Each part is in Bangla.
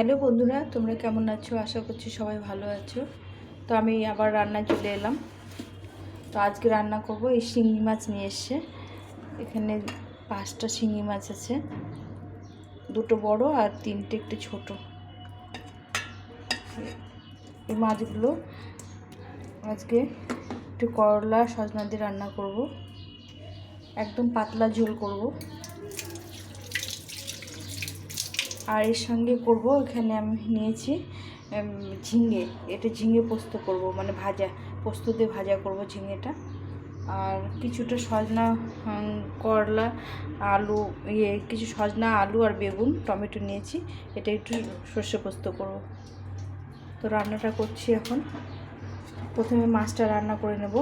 হ্যালো বন্ধুরা, তোমরা কেমন আছো? আশা করছি সবাই ভালো আছো। তো আমি আবার রান্না চলে এলাম। তো আজকে রান্না করব এই শিঙি মাছ নিয়ে এসছে এখানে পাঁচটা শিঙি মাছ আছে। দুটো বড় আর তিনটে একটু ছোট। এই মাছগুলো আজকে একটু করলা, সজনা দিয়ে রান্না করব। একদম পাতলা ঝোল করব। আর এর সঙ্গে করব, এখানে আমি নিয়েছি ঝিঙে। এটা ঝিঙে পোস্ত করব মানে ভাজা, পোস্ত দিয়ে ভাজা করব ঝিঙেটা। আর কিছুটা সজনা করলা, আলু ইয়ে কিছু সজনা, আলু আর বেগুন, টমেটো নিয়েছি। এটা একটু সর্ষে পোস্ত করব। তো রান্নাটা করছি এখন। প্রথমে মাছটা রান্না করে নেব।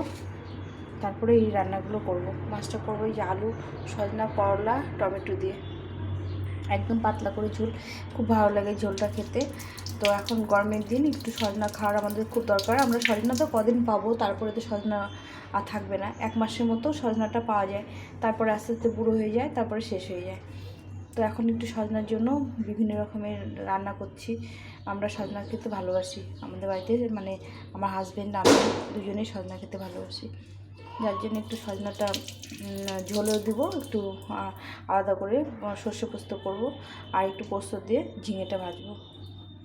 তারপরে এই রান্নাগুলো করব। মাছটা করব এই আলু, সজনা, করলা, টমেটো দিয়ে। একদম পাতলা করে ঝোল। খুব ভালো লাগে ঝোলটা খেতে। তো এখন গরমের দিন একটু সজনা খাওয়ার আমাদের খুব দরকার। আমরা সজনা তো কদিন পাবো, তারপরে তো সজনা আর থাকবে না। এক মাসের মতো সজনাটা পাওয়া যায়। তারপরে আস্তে আস্তে বুড়ো হয়ে যায়, তারপরে শেষ হয়ে যায়। তো এখন একটু সজনার জন্য বিভিন্ন রকমের রান্না করছি। আমরা সজনা খেতে ভালোবাসি। আমাদের বাড়িতে মানে আমার হাজব্যান্ড আমি দুজনেই সজনা খেতে ভালোবাসি। যার জন্য একটু সজনাটা ঝোলও দিব, একটু আলাদা করে সর্ষে পোস্ত করব আর একটু পোস্ত দিয়ে ঝিঙেটা ভাজবো।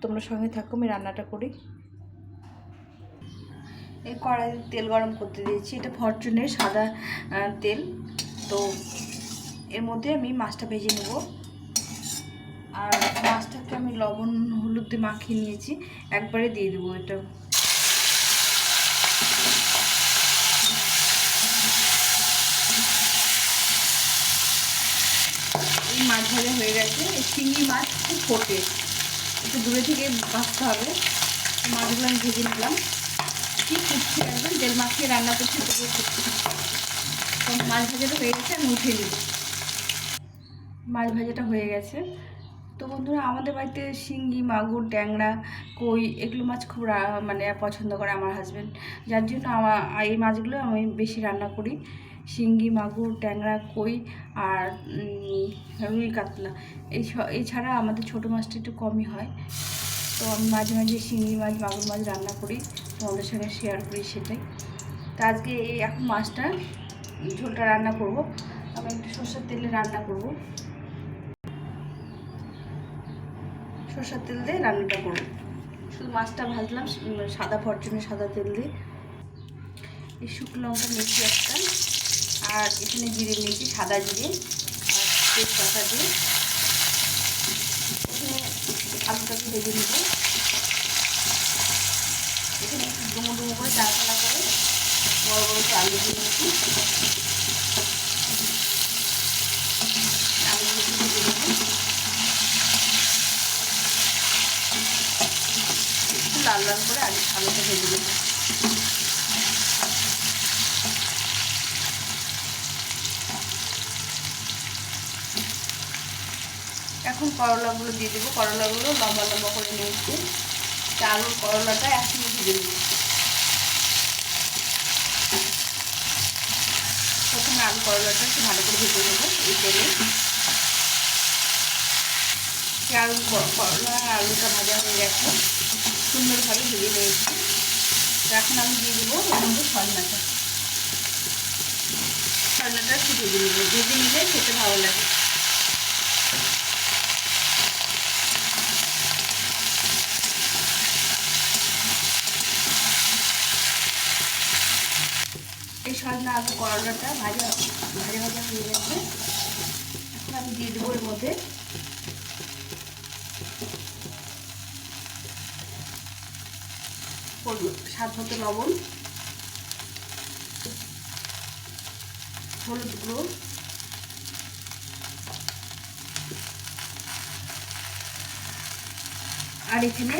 তোমরা সঙ্গে থাকো, আমি রান্নাটা করি। এই কড়াই তেল গরম করতে দিয়েছি। এটা ফরচুনের সাদা তেল। তো এর মধ্যে আমি মাছটা ভেজে নেব। আর মাছটাকে আমি লবণ, হলুদ দিয়ে মাখিয়ে নিয়েছি। একবারে দিয়ে দেবো এটা এই মাছ ভাজা হয়ে গেছে। শিঙি মাছ খুব ফোটে। একটু দূরে থেকে বাঁচতে হবে। মাছগুলো আমি ভেজে নিলাম। কি ফুটছে একদম তেল মাখিয়ে রান্না করছি, তবুও ফুটছে তো মাছ ভাজাটা হয়ে গেছে, আমি উঠিয়ে নিব মাছ ভাজাটা হয়ে গেছে। তো বন্ধুরা, আমাদের বাড়িতে শিঙ্গি মাগুর, ট্যাংরা, কই, এগুলো মাছ খুব মানে পছন্দ করে আমার হাজব্যান্ড যার জন্য আমার এই মাছগুলো আমি বেশি রান্না করি। শিঙ্গি, মাগুর, ট্যাংরা, কই আর রুই কাতলা। এই এছাড়া আমাদের ছোটো মাছটা একটু কমই হয়। তো আমি মাঝে মাঝে শিঙ্গি মাছ, মাগুর মাছ রান্না করি। তোমাদের সঙ্গে শেয়ার করি সেটাই। তো আজকে এই এখন মাছটা, ঝোলটা রান্না করব। আমি একটু সর্ষের তেলে রান্না করব। সর্ষের তেল দিয়ে রান্নাটা করব। শুধু মাছটা ভাজলাম, সাদা ফরচুনে সাদা তেল দিয়ে। এই শুকনো লঙ্কা নিয়েছি একটা আর এখানে জিরে নিয়েছি, সাদা জিরে আর তেজপাতা দিয়ে। এখানে আলুটাকে ভেজে নেব। এখানে একটু ডুমো ডুমো করে চারপালা করে বড় বড় করে আলু দিয়ে নিয়েছি লাল লাল করে আলু আলুটা ভেজে নেব। এখন করলাগুলো দিয়ে দেবো। করলাগুলো লম্বা লম্বা করে নিয়েছি। তা আলুর করলাটা একসঙ্গে ভেজে নেব প্রথমে আলু করলাটা একটু ভালো করে ভেজে নেব এই তেলে। আলু করলা আলুটা ভাজা হয়ে গেছে। সুন্দরভাবে ভেজে নিয়েছি। এখন আমি দিয়ে দেবো এর মধ্যে সজনাটা। সজনাটা একটু ভেজে নেব। ভেজে নিলে খেতে ভালো লাগে। সজনা আলু করলাটা ভাজা ভাজা ভাজা হয়ে গেছে। এখন আমি দিয়ে দেবো এর মধ্যে। স্বাদ মতো লবণ, হলুদ গুঁড়ো, আর এখানে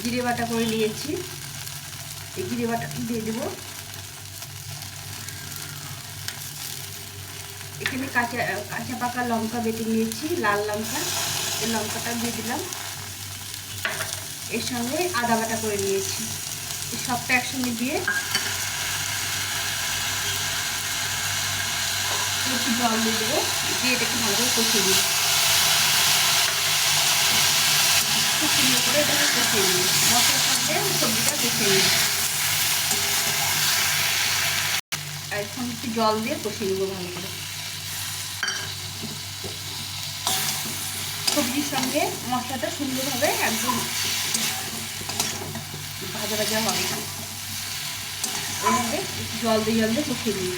জিরে বাটা করে নিয়েছি। এই জিরে বাটা দিয়ে দেবো। এখানে কাঁচা কাঁচা পাকা লঙ্কা বেটে নিয়েছি, লাল লঙ্কা। এই লঙ্কাটা দিয়ে দিলাম। এর সঙ্গে আদা বাটা করে নিয়েছি। সবটা একসঙ্গে দিয়ে একটু জল দিয়ে দেবো। দিয়ে এটাকে ভালো করে কষিয়ে দিই খুব সুন্দর করে এটাকে কষিয়ে নিই মশলার সঙ্গে সবজিটা কষিয়ে নিই এখন একটু জল দিয়ে কষিয়ে নেব ভালো করে। সবজির সঙ্গে মশলাটা সুন্দরভাবে একদম ভাজা ভাজা হবে। এইভাবে একটু জল দিয়ে জল দিয়ে কষিয়ে দিই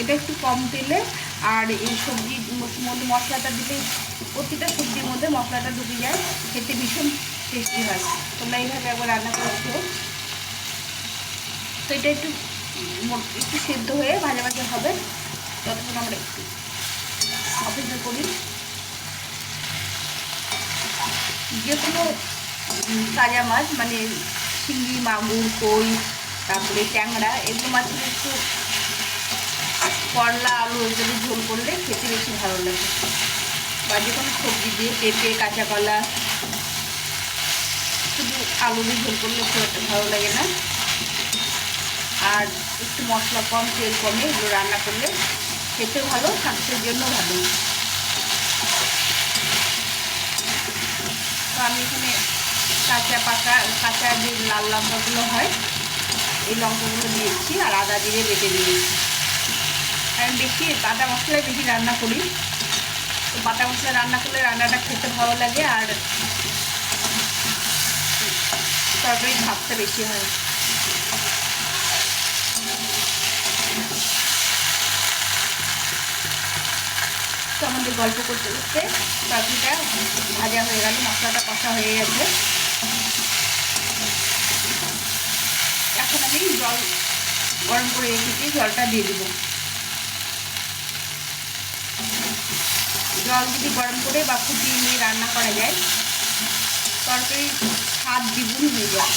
এটা একটু কম তেলে আর এই সবজির মধ্যে মশলাটা দিলে প্রতিটা সবজির মধ্যে মশলাটা ঢুকে যায়। খেতে ভীষণ টেস্টি হয়। তোমরা এইভাবে একবার রান্না করছ তো এটা একটু একটু সেদ্ধ হয়ে ভাজা ভাজা হবে। ততক্ষণ আমরা একটু অপেক্ষা করি। যে কোনো তাজা মাছ মানে শিঙ্গি মাগুর, কই, তারপরে ট্যাংরা, এগুলো মাছের একটু করলা, আলু এগুলো ঝোল করলে খেতে বেশি ভালো লাগে। বা যে কোনো সবজি দিয়ে পেঁপে, কাঁচা কলা, শুধু আলু দিয়ে ঝোল করলে খুব একটা ভালো লাগে না। আর একটু মশলা কম, তেল কমে এগুলো রান্না করলে খেতে ভালো, স্বাস্থ্যের জন্য ভালো। তো আমি এখানে কাঁচা পাকা, কাঁচা যে লাল লঙ্কাগুলো হয়, এই লঙ্কাগুলো দিয়েছি আর আদা জিরে বেটে দিয়েছি। আমি বেশি বাটা মশলায় বেশি রান্না করি। তো বাটা মশলা রান্না করলে রান্নাটা খেতে ভালো লাগে আর তরকারি ভাবটা বেশি হয়। আমাদের গল্প করতে করতে তরকারিটা ভাজা হয়ে গেল, মশলাটা কষা হয়ে গেছে। এখন আমি জল গরম করে রেখেছি, জলটা দিয়ে দেবো। জল যদি গরম করে বা ফুটিয়ে নিয়ে রান্না করা যায়, তরকারির স্বাদ দ্বিগুণ হয়ে যায়।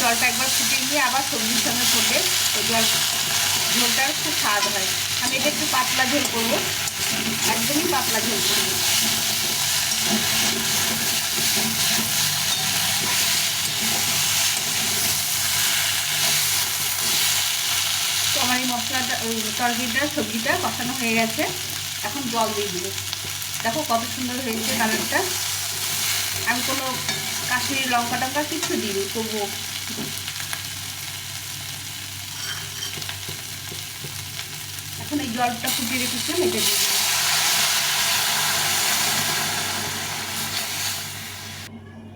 জলটা একবার ফুটিয়ে নিয়ে আবার সবজির সঙ্গে ফোটে জল ঝোলটার খুব স্বাদ হয়। আমি এটা একটু পাতলা ঝোল করব। একদমই পাতলা ঝোল করব। তো আমার এই মশলাটা, ওই তরকারিটা, সবজিটা কষানো হয়ে গেছে। এখন জল দিয়ে দিব। দেখো কত সুন্দর হয়েছে কালারটা। আমি কোনো কাশ্মীরি লঙ্কা টঙ্কা কিছু দিইনি, তবুও। এখন এই জলটা ফুটিয়ে রেখেছিলাম, এটা দিয়ে দেবো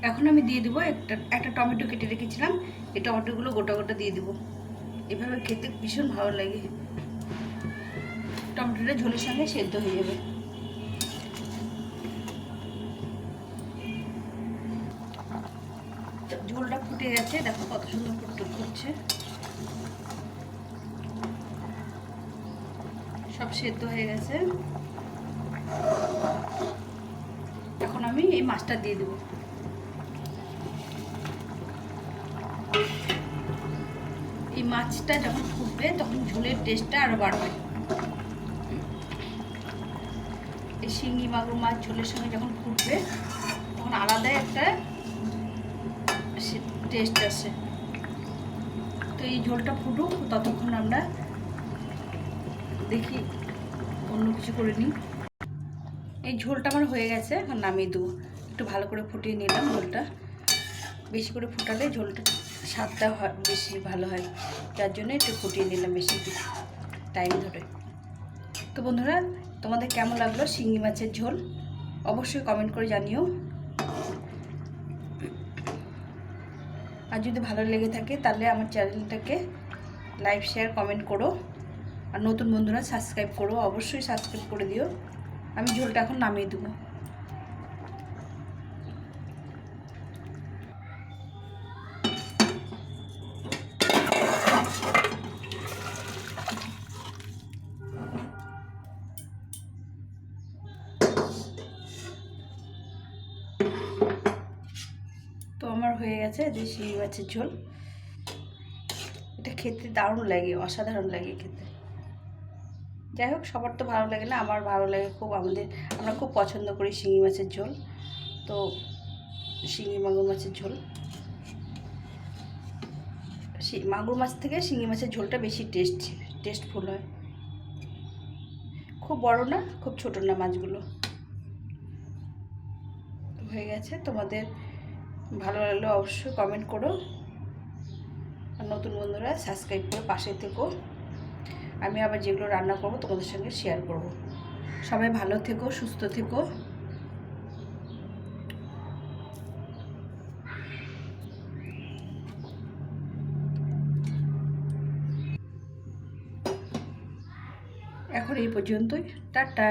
এখন আমি দিয়ে দেবো একটা একটা টমেটো কেটে রেখেছিলাম, এই টমেটোগুলো গোটা গোটা দিয়ে দেবো। এভাবে খেতে ভীষণ ভালো লাগে। টমেটোটা ঝোলের সঙ্গে সেদ্ধ হয়ে যাবে। ঝোলটা ফুটে গেছে, দেখো কত সুন্দর ফুটে ফুটছে। সেদ্ধ হয়ে গেছে। এখন আমি এই মাছটা দিয়ে দেবো। এই মাছটা যখন ফুটবে, তখন ঝোলের টেস্টটা আরও বাড়বে। এই শিঙি মাগুর মাছ ঝোলের সঙ্গে যখন ফুটবে, তখন আলাদাই একটা টেস্ট আসে। তো এই ঝোলটা ফুটুক, ততক্ষণ আমরা দেখি অন্য কিছু করে নিই। এই ঝোলটা আমার হয়ে গেছে, এখন নামিয়ে দেবো। একটু ভালো করে ফুটিয়ে নিলাম ঝোলটা। বেশি করে ফুটালে ঝোলটা স্বাদটা হয়, বেশি ভালো হয়। যার জন্য একটু ফুটিয়ে নিলাম বেশি টাইম ধরে। তো বন্ধুরা, তোমাদের কেমন লাগল শিঙি মাছের ঝোল? অবশ্যই কমেন্ট করে জানিও। আর যদি ভালো লেগে থাকে, তাহলে আমার চ্যানেলটাকে লাইক শেয়ার কমেন্ট করো। আর নতুন বন্ধুরা সাবস্ক্রাইব করো, অবশ্যই সাবস্ক্রাইব করে দিও। আমি ঝোলটা এখন নামিয়ে দেবো। তো আমার হয়ে গেছে দেশি মাছের ঝোল। এটা খেতে দারুণ লাগে, অসাধারণ লাগে খেতে। যাই হোক সবার তো ভালো লাগে না, আমার ভালো লাগে খুব আমাদের, আমরা খুব পছন্দ করি শিঙি মাছের ঝোল। তো শিঙি মাগুর মাছের ঝোল। মাগুর মাছ থেকে শিঙি মাছের ঝোলটা বেশি টেস্ট টেস্টফুল হয়। খুব বড় না, খুব ছোট না মাছগুলো। হয়ে গেছে, তোমাদের ভালো লাগলে অবশ্যই কমেন্ট করো। আর নতুন বন্ধুরা সাবস্ক্রাইব করে পাশে থেকো। আমি আবার যেগুলো রান্না করব তোমাদের সঙ্গে শেয়ার করব। সবাই ভালো থেকো, সুস্থ থেকো। এখন এই পর্যন্তই। টাটা।